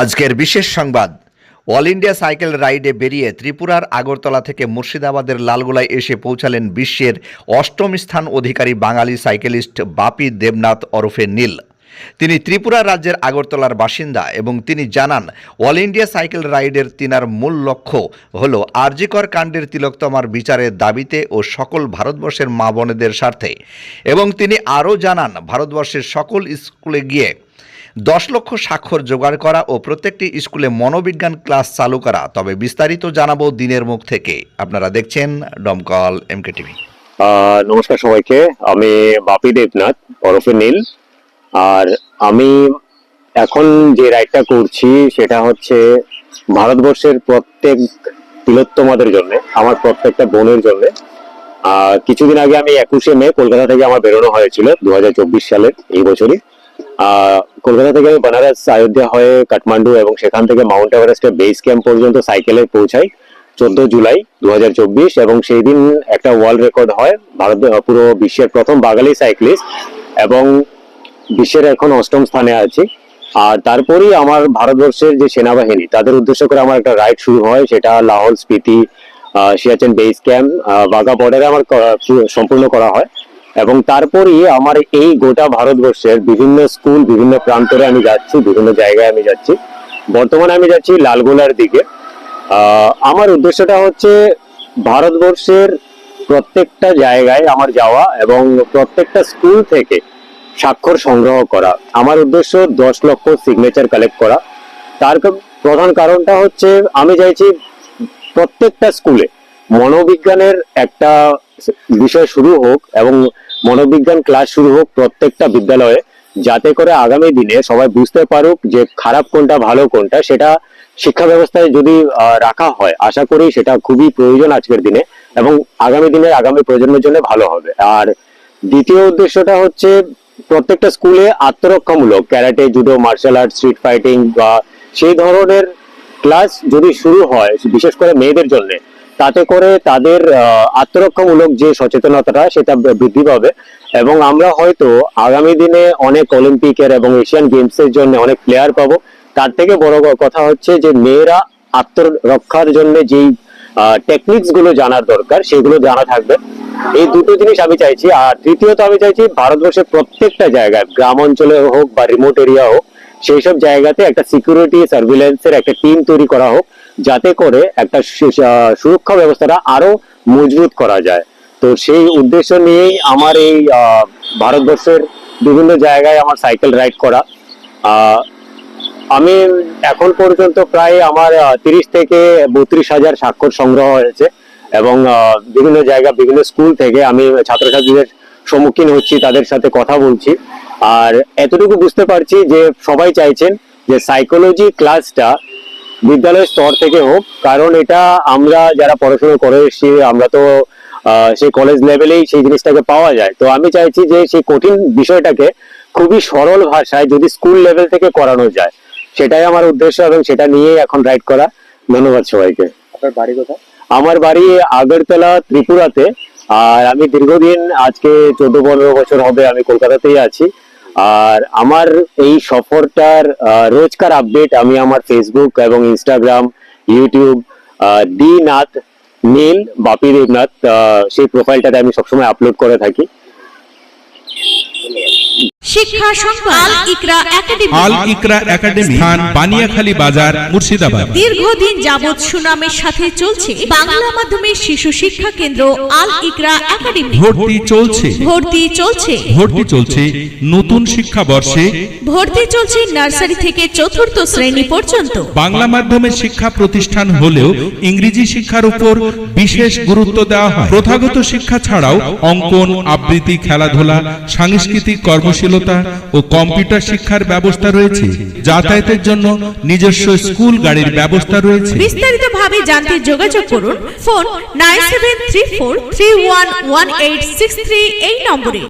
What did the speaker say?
আজকের বিশেষ সংবাদ। অল ইন্ডিয়া সাইকেল রাইডে বেরিয়ে ত্রিপুরার আগরতলা থেকে মুর্শিদাবাদের লালগোলায় এসে পৌঁছালেন বিশ্বের অষ্টম স্থান অধিকারী বাঙালি সাইকেলিস্ট বাপি দেবনাথ ওরফে নীল। তিনি ত্রিপুরা রাজ্যের আগরতলার বাসিন্দা এবং তিনি জানান অল ইন্ডিয়া সাইকেল রাইডের তিনার মূল লক্ষ্য হল আরজিকর কাণ্ডের তিলোত্তমার বিচারের দাবিতে ও সকল ভারতবর্ষের মা বোনেদের স্বার্থে। এবং তিনি আরও জানান, ভারতবর্ষের সকল স্কুলে গিয়ে দশ লক্ষ স্বাক্ষর জোগাড় করা ও প্রত্যেকটি স্কুলে মনোবিজ্ঞান ক্লাস চালু করা। তবে বিস্তারিত জানাব দিনের মুখ থেকে। আপনারা দেখছেন ডমকল এমকে টিভি। নমস্কার সবাইকে। আমি বাপি দেবনাথ, ওরফে নীল। আর আমি এখন যে রাইডটা করছি, সেটা হচ্ছে ভারতবর্ষের প্রত্যেক তিলোত্তমাদের জন্য, আমার প্রত্যেকটা বোনের জন্য। কিছুদিন আগে আমি একুশে মে কলকাতা থেকে আমার বেরোনো হয়েছিল, দু হাজার চব্বিশ সালের এই বছরই। কলকাতা থেকে আমি বেনারস অযোধ্যা হয়ে কাঠমান্ডু এবং সেখান থেকে মাউন্ট এভারেস্টের বেস ক্যাম্প পর্যন্ত সাইকেলে পৌঁছাই চোদ্দ জুলাই দু হাজার চব্বিশ এবং সেই দিন একটা ওয়ার্ল্ড রেকর্ড হয় ভারত পুরো বিশ্বের প্রথম বাঙালি সাইক্লিস্ট এবং বিশ্বের এখন অষ্টম স্থানে আছি। আর তারপরেই আমার ভারতবর্ষের যে সেনাবাহিনী, তাদের উদ্দেশ্য করে আমার একটা রাইড শুরু হয়, সেটা লাহোল স্পিতি সিয়াচেন বেস ক্যাম্প বাঘা বর্ডারে আমার সম্পূর্ণ করা হয়। এবং তারপরই আমার এই গোটা ভারতবর্ষের বিভিন্ন স্কুল, বিভিন্ন প্রান্তরে আমি যাচ্ছি, বিভিন্ন জায়গায় আমি যাচ্ছি। বর্তমানে আমি যাচ্ছি লালগোলার দিকে। আমার উদ্দেশ্যটা হচ্ছে ভারতবর্ষের প্রত্যেকটা জায়গায় আমার যাওয়া এবং প্রত্যেকটা স্কুল থেকে স্বাক্ষর সংগ্রহ করা। আমার উদ্দেশ্য দশ লক্ষ সিগনেচার কালেক্ট করা। তার প্রধান কারণটা হচ্ছে আমি চাইছি প্রত্যেকটা স্কুলে মনোবিজ্ঞানের একটা বিষয় শুরু হোক এবং মনোবিজ্ঞান ক্লাস শুরু হোক প্রত্যেকটা বিদ্যালয়ে, যাতে করে আগামী দিনে সবাই বুঝতে পারুক যে খারাপ কোনটা, ভালো কোনটা, সেটা শিক্ষা ব্যবস্থায় যদি রাখা হয়, আশা করি সেটা খুবই প্রয়োজন আজকের দিনে এবং আগামী দিনে আগামী প্রজন্মের জন্য ভালো হবে। আর দ্বিতীয় উদ্দেশ্যটা হচ্ছে প্রত্যেকটা স্কুলে আত্মরক্ষামূলক karate, judo martial art street fighting বা সেই ধরনের ক্লাস যদি শুরু হয়, বিশেষ করে মেয়েদের জন্য তাতে করে তাদের আত্মরক্ষামূলক যে সচেতনতাটা সেটা বৃদ্ধি পাবে। এবং আমরা হয়তো আগামী দিনে অনেক অলিম্পিকের এবং এশিয়ান গেমস এর জন্য অনেক প্লেয়ার পাবো। তার থেকে বড় কথা হচ্ছে যে মেয়েরা আত্মরক্ষার জন্য যেই টেকনিক্সগুলো জানার দরকার সেগুলো জানা থাকবে। এই দুটো জিনিস আমি চাইছি। আর তৃতীয়ত আমি চাইছি ভারতবর্ষের প্রত্যেকটা জায়গায়, গ্রাম অঞ্চলে হোক বা রিমোট এরিয়া হোক, সেই সব জায়গাতে একটা সিকিউরিটি সার্ভিলেন্সের একটা টিম তৈরি করা হোক। যাতে করে একটা সুরক্ষা ব্যবস্থাটা আরও মজবুত করা যায়। তো সেই উদ্দেশ্য নিয়েই আমার এই ভারতবর্ষের বিভিন্ন জায়গায় আমার সাইকেল রাইড করা। আমি এখন পর্যন্ত প্রায় আমার তিরিশ থেকে বত্রিশ হাজার স্বাক্ষর সংগ্রহ হয়েছে এবং বিভিন্ন জায়গা, বিভিন্ন স্কুল থেকে আমি ছাত্রছাত্রীদের সম্মুখীন হচ্ছি, তাদের সাথে কথা বলছি। আর এতটুকু বুঝতে পারছি যে সবাই চাইছেন যে সাইকোলজি ক্লাসটা বিদ্যালয়ের স্তর থেকে হোক কারণ এটা আমরা যারা পড়াশোনা করে এসেছি আমরা তো সেই কলেজ লেভেলেই সেই জিনিসটাকে পাওয়া যায়। তো আমি চাইছি যে সেই কঠিন বিষয়টাকে খুবই সরল ভাষায় যদি স্কুল লেভেল থেকে করানো যায় সেটাই আমার উদ্দেশ্য এবং সেটা নিয়েই এখন রাইড করা। ধন্যবাদ সবাইকে। আপনার বাড়ি কোথায়? আমার বাড়ি আগরতলা ত্রিপুরাতে। আর আমি দীর্ঘদিন আজকে চোদ্দ পনেরো বছর হবে আমি কলকাতাতেই আছি। আর আমার এই সফরটার রোজকার আপডেট আমি আমার ফেসবুক এবং Instagram YouTube the Nath Neel, Bapi Debnath সেই প্রোফাইলটাতে আমি সবসময় আপলোড করে থাকি। শিক্ষা সংবাদ। আল ইকরা একাডেমি। আল ইকরা একাডেমি। স্থান বানিয়াখালী বাজার মুর্শিদাবাদ। দীর্ঘদিন যাবৎ সুনামের সাথে চলছে বাংলা মাধ্যমের শিশু শিক্ষা কেন্দ্র আল ইকরা একাডেমি। ভর্তি চলছে। ভর্তি চলছে। ভর্তি চলছে নতুন শিক্ষাবর্ষে। ভর্তি চলছে নার্সারি থেকে চতুর্থ শ্রেণি পর্যন্ত। বাংলা মাধ্যমের শিক্ষা প্রতিষ্ঠান হলেও ইংরেজি শিক্ষার উপর বিশেষ গুরুত্ব দেওয়া হয়। প্রথাগত শিক্ষা ছাড়াও অঙ্কন আবৃত্তি খেলাধুলা সাংস্কৃতিক কর্মশীলতা ও কম্পিউটার শিক্ষার ব্যবস্থা রয়েছে, যাতায়াতের জন্য নিজস্ব স্কুল গাড়ির ব্যবস্থা রয়েছে। বিস্তারিত ভাবে জানতে যোগাযোগ করুন, phone nine seven three four three one one eight six three এই নম্বরে।